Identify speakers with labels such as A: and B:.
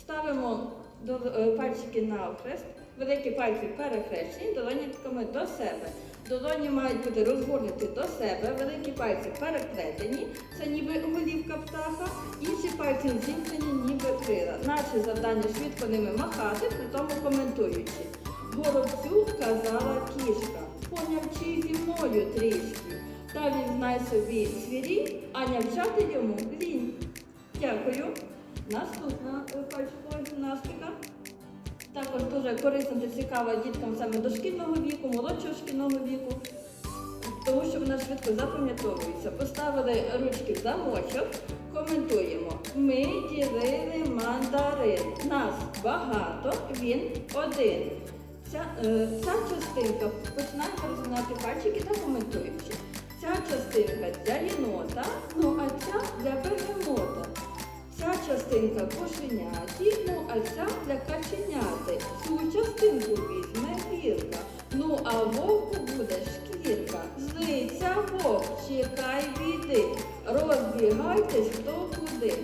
A: Ставимо е, пальчики навхрест, великі пальці перехрещені, долонятками до себе. Долоні мають бути розгорнуті до себе, великі пальці переплетені, це ніби голівка птаха, інші пальці зімкнені, ніби крила. Наше завдання швидко ними махати, при тому коментуючи. Горобцю казала кішка, понявчи зі мною трішки. Та він знай собі звірі, а навчати йому лінь. Дякую. Наступна е, пальчикова гімнастика. Також дуже корисна та цікава діткам саме дошкільного віку, молодшого шкільного віку, тому що вона швидко запам'ятовується. Поставили ручки в замочок, коментуємо. Ми ділили мандарин. Нас багато, він один. Ця, е, ця частинка починаємо розминати пальчики та коментуючи. Частинка кошеняті, ну а ця для каченяти. Цю частинку візьме гірка. Ну а вовку буде шкірка. Злиться вовк, чекай біди. Розбігайтесь хто куди.